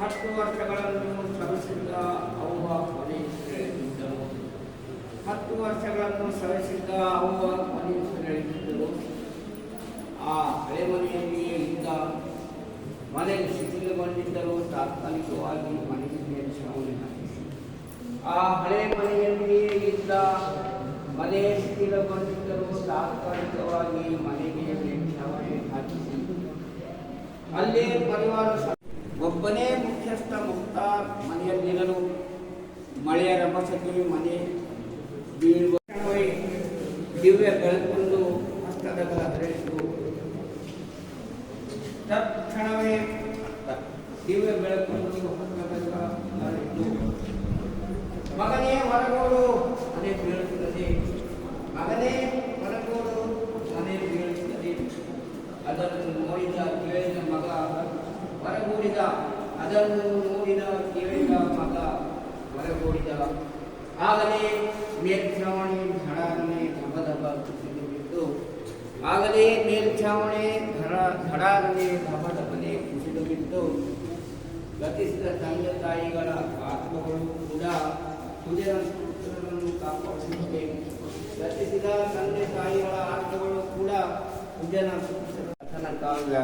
ಹತ್ತು ವರ್ಷಗಳನ್ನು ಶ್ರಮಿಸಿದ್ದ ಅವ್ವ ಕೊನೆಯಿದ್ದರು ಹತ್ತು ವರ್ಷಗಳನ್ನು ಶ್ರಮಿಸಿದ್ದ ಅವ್ವ ಕೊನೆಯಿದ್ದರು ಆ ಹಳೆ ಮನೆಯಲ್ಲಿಯೇ ಇದ್ದ ಮನೆ ಶಿಥಿಲಗೊಂಡಿದ್ದರೂ ತಾತ್ಕಾಲಿಕವಾಗಿ ಮನೆಗೆ ಹಾಕಿಸಿ ಆ ಹಳೆ ಮನೆಯಲ್ಲಿಯೇ ಇದ್ದ ಮನೆ ಶಿಥಿಲಗೊಂಡಿದ್ದರೂ ತಾತ್ಕಾಲಿಕವಾಗಿ ಮನೆಗೆ ಮೇಲ್ಛಾವಣಿ ಹಾಕಿಸಿ. ಅಲ್ಲೇ ಪರಿವಾರ ಒಬ್ಬನೇ ಮುಖ್ಯಸ್ಥ ಮುಕ್ತಾರ್ ಮನೆಯಲ್ಲಿರಲು ಮಳೆಯ ರಭಸತಿ ಮನೆ ಬೀಳುವ ದಿವ್ಯ ಬೆಳಕೊಂಡು ಹರಡಿತು ತಕ್ಷಣವೇ ದಿವ್ಯ ಬೆಳಕೊಂಡು ಮಗನೇ ಹೊರಗೋಡು ಮನೆ ಬೀಳುತ್ತದೆ. ಮಗನೇ ಹೊರಗೋಡು ಮನೆ ಬೀಳುತ್ತದೆ. ಅದನ್ನು ನೋಡಿದ ಕೇಳಿದ ಮಗ ಹೊರಗೂಡಿದ ಅದನ್ನು ನೋಡಿದ ಕೇಳಿದ ಮಗ ಹೊರಗೋಡಿದ ಆಗಲೇ ಮೇಲ್ಛಾವಣಿ ಧಡಾನೆ ಧಬ ಧಬ ಕುಸಿದು ಬಿದ್ದು, ಆಗಲೇ ಮೇಲ್ಛಾವಣಿ ಧಡ ಧಡಾರನೆ ಧಬಧಬನೆ ಕುಸಿದು ಬಿದ್ದು, ಗತಿಸಿದ ತಂದೆ ತಾಯಿಗಳ ಆತ್ಮಗಳು ಕೂಡ ಕುದಿರ ಪುತ್ರರನ್ನು ಕಾಪಾಡುತ್ತಿವೆ ಗತಿಸಿದ ತಂದೆ ತಾಯಿಗಳ ಆತ್ಮಗಳು ಕೂಡ ಕುಜನ ಪುತ್ರರ ಕಥನ ಕಾವ್ಯ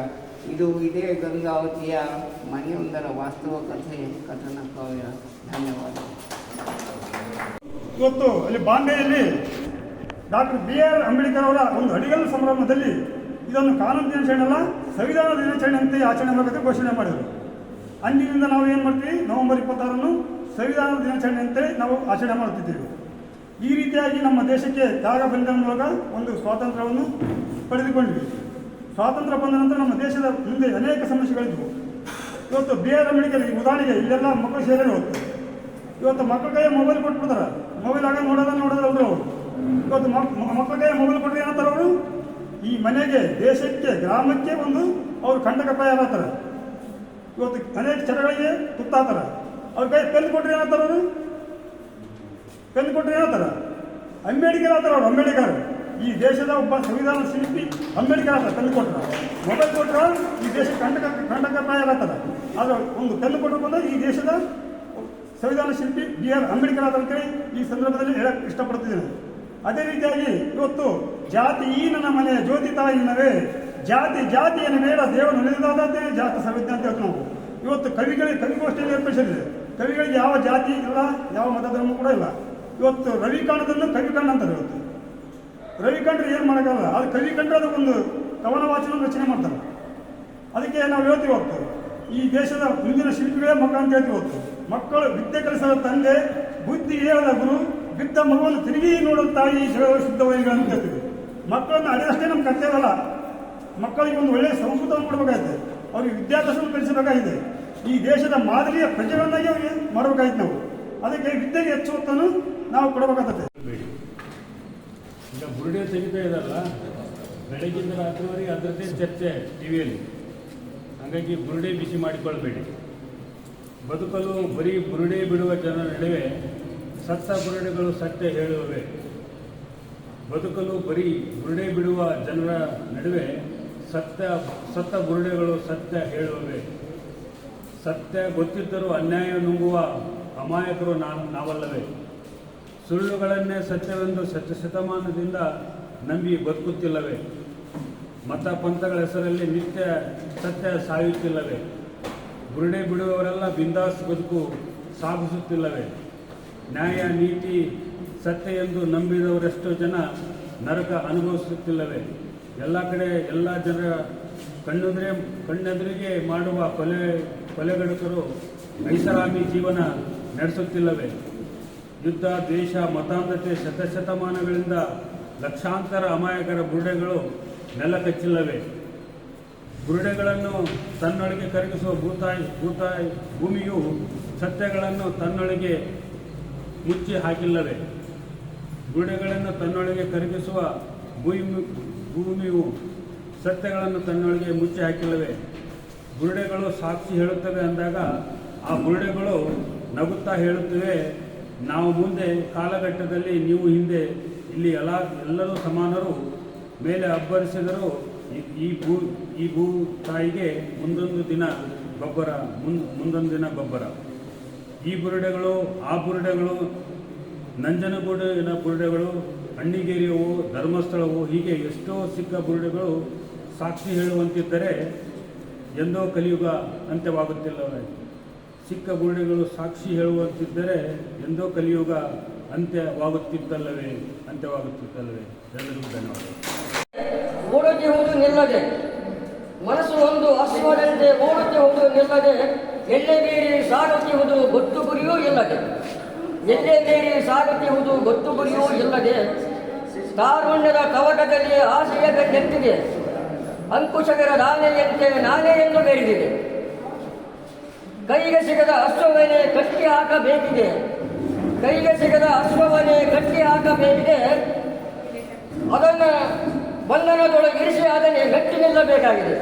ಇದು ಇದೇ ಗಂಗಾವತಿಯ ಮನೆಯೊಂದರ ವಾಸ್ತವ ಕಥೆ, ಕಥನ ಕಾವ್ಯ. ಧನ್ಯವಾದ. ಇವತ್ತು ಅಲ್ಲಿ ಬಾಂಬೆಯಲ್ಲಿ ಡಾಕ್ಟರ್ ಬಿ ಆರ್ ಅಂಬೇಡ್ಕರ್ ಅವರ ಒಂದು ಅಡಿಗಲ್ ಸಂಭ್ರಮದಲ್ಲಿ ಇದನ್ನು ಕಾನೂನು ದಿನಾಚರಣೆ ಅಲ್ಲ, ಸಂವಿಧಾನ ದಿನಾಚರಣೆ ಅಂತ ಆಚರಣೆ ಮಾಡಬೇಕು ಘೋಷಣೆ ಮಾಡಿದರು. ಅಂದಿನಿಂದ ನಾವು ಏನು ಮಾಡ್ತೀವಿ? ನವೆಂಬರ್ ಇಪ್ಪತ್ತಾರನ್ನು ಸಂವಿಧಾನ ದಿನಾಚರಣೆ ಅಂತ ನಾವು ಆಚರಣೆ ಮಾಡುತ್ತಿದ್ದೇವೆ. ಈ ರೀತಿಯಾಗಿ ನಮ್ಮ ದೇಶಕ್ಕೆ ತ್ಯಾಗ ಬಂದ ಮೂಲಕ ಒಂದು ಸ್ವಾತಂತ್ರ್ಯವನ್ನು ಪಡೆದುಕೊಂಡ್ವಿ ಸ್ವಾತಂತ್ರ್ಯ ಬಂದ ನಂತರ ನಮ್ಮ ದೇಶದ ಮುಂದೆ ಅನೇಕ ಸಮಸ್ಯೆಗಳಿದ್ವು. ಇವತ್ತು ಬೇರೆ ಮೆಡಿಕಲ್ ಉದಾಹರಣೆಗೆ ಇಲ್ಲೆಲ್ಲ ಮಕ್ಕಳು ಸೇರಿ ಹೋಗ್ತಾರೆ. ಇವತ್ತು ಮಕ್ಕಳ ಕೈಯ ಮೊಬೈಲ್ ಕೊಟ್ಬಿಡ್ತಾರೆ. ಮೊಬೈಲ್ ಆಗ ನೋಡೋದ ನೋಡೋದ ಅವರು. ಇವತ್ತು ಮಕ್ಕಳ ಕೈಯ ಮೊಬೈಲ್ ಕೊಟ್ಟರೆ ಏನಂತಾರೆ ಅವರು? ಈ ಮನೆಗೆ, ದೇಶಕ್ಕೆ, ಗ್ರಾಮಕ್ಕೆ ಒಂದು ಅವರು ಕಂಟಕಪ್ರಾಯ ಆಗತ್ತಾರೆ ಇವತ್ತು ಅನೇಕ ಚಟಗಳಿಗೆ ತುತ್ತಾತಾರೆ ಅವ್ರ ಕೈ ಪೆನ್ ಕೊಟ್ಟರೆ ಏನಂತಾರೆ ಅವರು? ಪೆನ್ ಕೊಟ್ಟರೆ ಏನಂತಾರೆ ಅಂಬೇಡ್ಕರ್ ಆತಾರೆ ಅವ್ರು, ಅಂಬೇಡ್ಕರ್. ಈ ದೇಶದ ಒಬ್ಬ ಸಂವಿಧಾನ ಶಿಲ್ಪಿ ಅಂಬೇಡ್ಕರ್ ಆದ ಕಲ್ಲು ಕೊಟ್ಟರು. ಮೊಬೈಲ್ ಕೊಟ್ಟರು, ಈ ದೇಶ ಕಂಡಕ ಕಂಟಕಪ್ರಾಯ ತಯಾರಾಗ್ತದೆ ಆದ್ರೆ ಒಂದು ತಂದು ಕೊಟ್ಟರು ಈ ದೇಶದ ಸಂವಿಧಾನ ಶಿಲ್ಪಿ ಬಿ ಆರ್ ಅಂಬೇಡ್ಕರ್ ಅಂತೇಳಿ ಈ ಸಂದರ್ಭದಲ್ಲಿ ಹೇಳಕ್ ಇಷ್ಟಪಡ್ತಿದ್ದೇನೆ. ಅದೇ ರೀತಿಯಾಗಿ ಇವತ್ತು ಜಾತಿ ಈ ನನ್ನ ಮನೆಯ ಜ್ಯೋತಿ ತಾಯಿನವೇ ಜಾತಿ ಜಾತಿಯನ್ನು ಬೇಡ, ದೇವರು ನಡೆದಾದಂತೆ ಜಾತಿ ಸಂವಿಧಾನ ಅಂತ ಹೇಳ್ತೀವಿ ಇವತ್ತು ಕವಿಗಳಿಗೆ ಕವಿಗೋಷ್ಠಿಯಲ್ಲಿ ಏರ್ಪಡಿಸಿದೆ ಕವಿಗಳಿಗೆ ಯಾವ ಜಾತಿ ಇಲ್ಲ, ಯಾವ ಮತ ಧರ್ಮ ಕೂಡ ಇಲ್ಲ. ಇವತ್ತು ರವಿಕಾಣದನ್ನು ಕವಿಕಾಣ ಅಂತಾರೆ ಇವತ್ತು. ರವಿಕಂಡ್ರೆ ಏನು ಮಾಡೋಕ್ಕಲ್ಲ ಅದು ಕವಿಕಂಡ್ರೆ ಅದು ಒಂದು ಕವನ ವಾಚನ ರಚನೆ ಮಾಡ್ತಾರೆ. ಅದಕ್ಕೆ ನಾವು ಹೇಳ್ತೀವಿ ಹೊತ್ತು ಈ ದೇಶದ ಮುಂದಿನ ಶಿಲ್ಪಿಗಳೇ ಮಕ್ಕಳು ಅಂತ ಹೇಳ್ತೀವಿ ಹೊತ್ತು ಮಕ್ಕಳು ವಿದ್ಯೆ ಕಲಿಸದ ತಂದೆ, ಬುದ್ಧಿ ಹೇಳದ ಗುರು, ಬಿದ್ದ ಮಗುವನ್ನು ತಿರುಗಿ ನೋಡುವ ತಾಯಿ ಶುದ್ಧ ಅಂತ ಹೇಳ್ತೀವಿ. ಮಕ್ಕಳನ್ನು ಅಡೆಯಷ್ಟೇ ನಮ್ಮ ಕರ್ತವ್ಯ ಅಲ್ಲ. ಮಕ್ಕಳಿಗೆ ಒಂದು ಒಳ್ಳೆಯ ಸಂಸ್ಕೃತವನ್ನು ಕೊಡಬೇಕಾಗಿದೆ ಅವ್ರಿಗೆ ವಿದ್ಯಾಭ್ಯಾಸವನ್ನು ಕಲಿಸಬೇಕಾಗಿದೆ. ಈ ದೇಶದ ಮಾದರಿಯ ಪ್ರಜೆಗಳನ್ನಾಗಿ ಅವರಿಗೆ ಮಾಡಬೇಕಾಗಿತ್ತು ನಾವು. ಅದಕ್ಕೆ ವಿದ್ಯೆಗೆ ಹೆಚ್ಚು ಹೊತ್ತನ್ನು ನಾವು ಕೊಡಬೇಕಾಗ್ತದೆ. ಬೇಡಿ ಈಗ ಬುರುಡೆ ತೆಗಿತಾ ಇದಲ್ಲ ಬೆಳಗಿಂದ ರಾತ್ರಿವರೆಗೆ ಅದರದ್ದೇ ಚರ್ಚೆ ಟಿ ವಿಯಲ್ಲಿ ಹಾಗಾಗಿ ಬುರುಡೆ ಬಿಸಿ ಮಾಡಿಕೊಳ್ಬೇಡಿ. ಬದುಕಲು ಬರೀ ಬುರುಡೆ ಬಿಡುವ ಜನರ ನಡುವೆ ಸತ್ತ ಬುರುಡೆಗಳು ಸತ್ಯ ಹೇಳುವವೆ. ಬದುಕಲು ಬರೀ ಬುರುಡೆ ಬಿಡುವ ಜನರ ನಡುವೆ ಸತ್ಯ ಸತ್ತ ಬುರುಡೆಗಳು ಸತ್ಯ ಹೇಳುವವೆ. ಸತ್ಯ ಗೊತ್ತಿದ್ದರೂ ಅನ್ಯಾಯ ನುಂಗುವ ಅಮಾಯಕರು ನಾವು ನಾವಲ್ಲವೇ. ಸುಳ್ಳುಗಳನ್ನೇ ಸತ್ಯವೆಂದು ಸತ್ಯ ಶತಮಾನದಿಂದ ನಂಬಿ ಬದುಕುತ್ತಿಲ್ಲವೇ? ಮತ ಪಂಥಗಳ ಹೆಸರಲ್ಲಿ ನಿತ್ಯ ಸತ್ಯ ಸಾಯುತ್ತಿಲ್ಲವೆ? ಬುರುಡೆ ಬಿಡುವವರೆಲ್ಲ ಬಿಂದಾಸ್ ಬದುಕು ಸಾಗಿಸುತ್ತಿಲ್ಲವೇ ನ್ಯಾಯ, ನೀತಿ, ಸತ್ಯ ಎಂದು ನಂಬಿದವರೆಷ್ಟೋ ಜನ ನರಕ ಅನುಭವಿಸುತ್ತಿಲ್ಲವೇ? ಎಲ್ಲ ಕಡೆ ಎಲ್ಲ ಜನರ ಕಣ್ಣೆದುರೇ ಕಣ್ಣೆದುರಿಗೆ ಮಾಡುವ ಕೊಲೆ, ಕೊಲೆಗಡುಕರು ಐಷಾರಾಮಿ ಜೀವನ ನಡೆಸುತ್ತಿಲ್ಲವೇ? ಯುದ್ಧ, ದ್ವೇಷ, ಮತಾಂಧತೆ, ಶತಶತಮಾನಗಳಿಂದ ಲಕ್ಷಾಂತರ ಅಮಾಯಕರ ಬುರುಡೆಗಳು ನೆಲ ಕಚ್ಚಿಲ್ಲವೆ ಬುರುಡೆಗಳನ್ನು ತನ್ನೊಳಗೆ ಕರಗಿಸುವ ಭೂತಾಯಿ ಭೂತಾಯಿ, ಭೂಮಿಯು ಸತ್ಯಗಳನ್ನು ತನ್ನೊಳಗೆ ಮುಚ್ಚಿ ಹಾಕಿಲ್ಲವೆ? ಬುರುಡೆಗಳನ್ನು ತನ್ನೊಳಗೆ ಕರಗಿಸುವ ಭೂಮಿ, ಭೂಮಿಯು ಸತ್ಯಗಳನ್ನು ತನ್ನೊಳಗೆ ಮುಚ್ಚಿ ಹಾಕಿಲ್ಲವೆ? ಬುರುಡೆಗಳು ಸಾಕ್ಷಿ ಹೇಳುತ್ತವೆ ಅಂದಾಗ ಆ ಬುರುಡೆಗಳು ನಗುತ್ತಾ ಹೇಳುತ್ತವೆ ನಾವು ಮುಂದೆ ಕಾಲಘಟ್ಟದಲ್ಲಿ ನೀವು ಹಿಂದೆ ಇಲ್ಲಿ ಎಲ್ಲ, ಎಲ್ಲರೂ ಸಮಾನರು, ಮೇಲೆ ಅಬ್ಬರಿಸಿದರೂ ಈ- ಭೂ, ಈ ಭೂ ತಾಯಿಗೆ ಮುಂದೊಂದು ದಿನ ಗೊಬ್ಬರ ಮುಂದೊಂದು ದಿನ ಗೊಬ್ಬರ. ಈ ಬುರುಡೆಗಳು, ಆ ಬುರುಡೆಗಳು ನಂಜನಗೂಡಿನ ಬುರುಡೆಗಳು ಅಣ್ಣಿಗೇರಿಯವು ಧರ್ಮಸ್ಥಳವು, ಹೀಗೆ ಎಷ್ಟೋ ಸಿಕ್ಕ ಬುರುಡೆಗಳು ಸಾಕ್ಷಿ ಹೇಳುವಂತಿದ್ದರೆ ಎಂದೋ ಕಲಿಯುಗ ಅಂತ್ಯವಾಗುತ್ತಿಲ್ಲವೇ ಸಿಕ್ಕ ಬುರುಡೆಗಳು ಸಾಕ್ಷಿ ಹೇಳುವಂತಿದ್ದರೆ ಎಂದೋ ಕಲಿಯುಗ ಅಂತ್ಯವಾಗುತ್ತಿದ್ದಲ್ಲವೇ ಅಂತ್ಯವಾಗುತ್ತಿತ್ತಲ್ಲವೇ? ಎಲ್ಲರಿಗೂ ಧನ್ಯವಾದಗಳು ಓಡುತ್ತಿರುವುದು ನಿಲ್ಲದೆ, ಮನಸ್ಸು ಒಂದು ಅಶ್ವದಂತೆ ಓಡುತ್ತಿರುವುದು ನಿಲ್ಲದೆ, ಎಲ್ಲೇ ಸಾಗಕ್ಕೆ ಸಾಗುತ್ತಿರುವುದು ಗೊತ್ತು ಗುರಿಯೂ ಇಲ್ಲದೆ, ಎಲ್ಲೇ ಸಾಗಕ್ಕೆ ಸಾಗುತ್ತಿರುವುದು ಗೊತ್ತು ಗುರಿಯೂ ಇಲ್ಲದೆ, ತಾರುಣ್ಯದ ಕವಟದಲ್ಲಿ ಆಶಯದ ಕೆತ್ತಿದೆ ಅಂಕುಶಗರ ನಾನೆಯಂತೆ ನಾನೇ ಎಂದು ಬೆಳೆದಿದೆ ಕೈಗೆ ಸಿಗದ ಅಶ್ವವನೇ ಕಟ್ಟಿ ಹಾಕಬೇಕಿದೆ. ಕೈಗೆ ಸಿಗದ ಅಶ್ವವನೇ ಕಟ್ಟಿ ಹಾಕಬೇಕಿದೆ. ಅದನ್ನು ಬಂಧನದೊಳಗೆ ಇರಿಸಿ ಅದನ್ನೇ ಗಟ್ಟಿ ನಿಲ್ಲಬೇಕಾಗಿದೆ.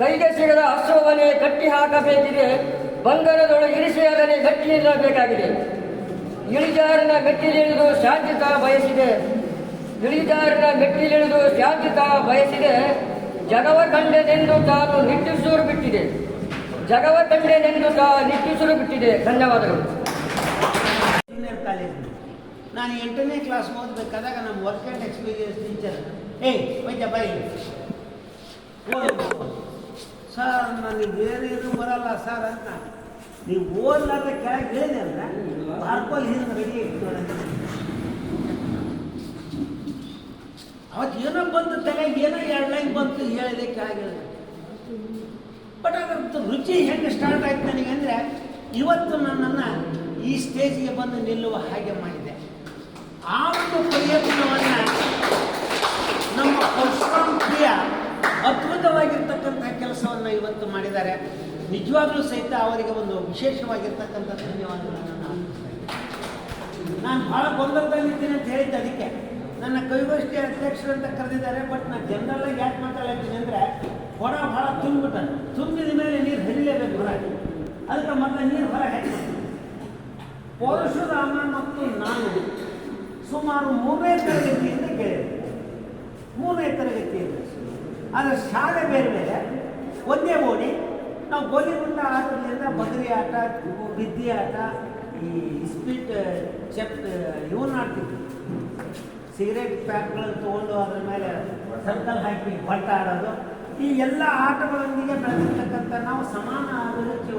ಕೈಗೆ ಸಿಗದ ಅಶ್ವವನೇ ಕಟ್ಟಿ ಹಾಕಬೇಕಿದೆ. ಬಂಧನದೊಳಗೆ ಇರಿಸಿ ಅದನ್ನೇ ಗಟ್ಟಿ ನಿಲ್ಲಬೇಕಾಗಿದೆ. ಇಳಿಜಾರಿನ ಗಟ್ಟಿಲಿಳಿದು ಶಾಂತಿತ ಬಯಸಿದೆ. ಇಳಿಜಾರಿನ ಗಟ್ಟಿಲಿಳಿದು ಶಾಂತಿತ ಬಯಸಿದೆ. ಜಗವ ಕಂಡದೆಂದು ತಾನು ನಿಟ್ಟುಸೂರು ಬಿಟ್ಟಿದೆ. ಜಗವ ಕಂಡೆನೆಂದು ತಾ ನಿಟ್ಟುಸಿರು ಬಿಟ್ಟಿದೆ ಧನ್ಯವಾದಗಳು ಜೂನಿಯರ್ ಕಾಲೇಜ್ ನಾನು ಎಂಟನೇ ಕ್ಲಾಸ್ ಓದಬೇಕಾದಾಗ ನಮ್ಮ ವರ್ಕ್ ಆ್ಯಂಡ್ ಎಕ್ಸ್ಪೀರಿಯನ್ಸ್ ಟೀಚರ್ ಏಯ್ ವೈದ್ಯ ಬೈ. ಸರ್ ನನಗೆ ಬೇರೆ ಏನು ಬರಲ್ಲ ಸರ್ ಅಂತ. ನೀವು ಓದ್ಲಾರ್ದ ಕೆಳಗೆ ಹೇಳಿದೆ ಅಂದ್ರೆ ಪಾರ್ಕೋಲ್ ಹಿಂದೆ ರೆಡಿ ಅವತ್ತು ಏನೋ ಬಂತು ತಲೆಗೆ ಏನೋ ಎರಡು ಲೈನ್ ಬಂತು, ಹೇಳಿದೆ ಕೆಳಗೆ ಬಟ್ ಅದ್ರದ್ದು ರುಚಿ ಹೆಂಗೆ ಸ್ಟಾರ್ಟ್ ಆಯ್ತು ನನಗೆ ಅಂದರೆ, ಇವತ್ತು ನನ್ನನ್ನು ಈ ಸ್ಟೇಜಿಗೆ ಬಂದು ನಿಲ್ಲುವ ಹಾಗೆ ಮಾಡಿದೆ. ಆ ಒಂದು ಪ್ರಯತ್ನವನ್ನು ನಮ್ಮ ಪರಶುರಾಮ್ ಪ್ರಿಯ ಅದ್ಭುತವಾಗಿರ್ತಕ್ಕಂಥ ಕೆಲಸವನ್ನು ಇವತ್ತು ಮಾಡಿದ್ದಾರೆ. ನಿಜವಾಗ್ಲೂ ಸಹಿತ ಅವರಿಗೆ ಒಂದು ವಿಶೇಷವಾಗಿರ್ತಕ್ಕಂಥ ಧನ್ಯವಾದಗಳನ್ನು ನಾನು ಭಾಳ ಗೊಂದಲದಲ್ಲಿದ್ದೀನಿ ಅಂತ ಹೇಳಿದ್ದೆ ಅದಕ್ಕೆ. ನನ್ನ ಕೈಗೋಷ್ಠಿ ಅಧ್ಯಕ್ಷರು ಅಂತ ಕರೆದಿದ್ದಾರೆ ಬಟ್ ನಾನು ಜನರಲ್ಲಾಗಿ ಯಾಕೆ ಮಾತಾಡ್ತೀನಿ ಅಂದರೆ, ಹೊರ ಭಾಳ ತುಂಬಿಬಿಟ್ಟ ತುಂಬಿದ ಮೇಲೆ ನೀರು ಹರಿಲೇಬೇಕು ಹೊರಗೆ. ಅದಕ್ಕೆ ಮೊದಲ ನೀರು ಹೊರ ಹಾಕಿ ಪರಶುರಾಮ ಮತ್ತು ನಾನು ಸುಮಾರು ಮೂರನೇ ತರಗತಿಯಿಂದ ಕೇಳಿದೆ. ಮೂರನೇ ತರಗತಿಯಿಂದ. ಆದರೆ ಶಾಲೆ ಬೇರೆ ಬೇರೆ, ಒಂದೇ ಓಡಿ, ನಾವು ಗೋಲಿಗುಂಡ ಆಟದಿಂದ ಬದರಿ ಆಟ, ಬಿದ್ದಿ ಆಟ, ಈ ಸ್ಪೀಟ್ ಚೆಪ್ ಇವನ್ನ ಆಡ್ತಿದ್ವಿ. ಸಿಗರೇಟ್ ಪ್ಯಾಕ್ಗಳನ್ನು ತೊಗೊಂಡು ಅದ್ರ ಮೇಲೆ ಸರ್ಕಲ್ ಹಾಕಿ ಬಟ್ಟ ಆಡೋದು ಈ ಎಲ್ಲ ಆಟಗಳೊಂದಿಗೆ ಬೆಳೆದಿರ್ತಕ್ಕಂಥ ನಾವು ಸಮಾನ ಅಭಿರುಚಿ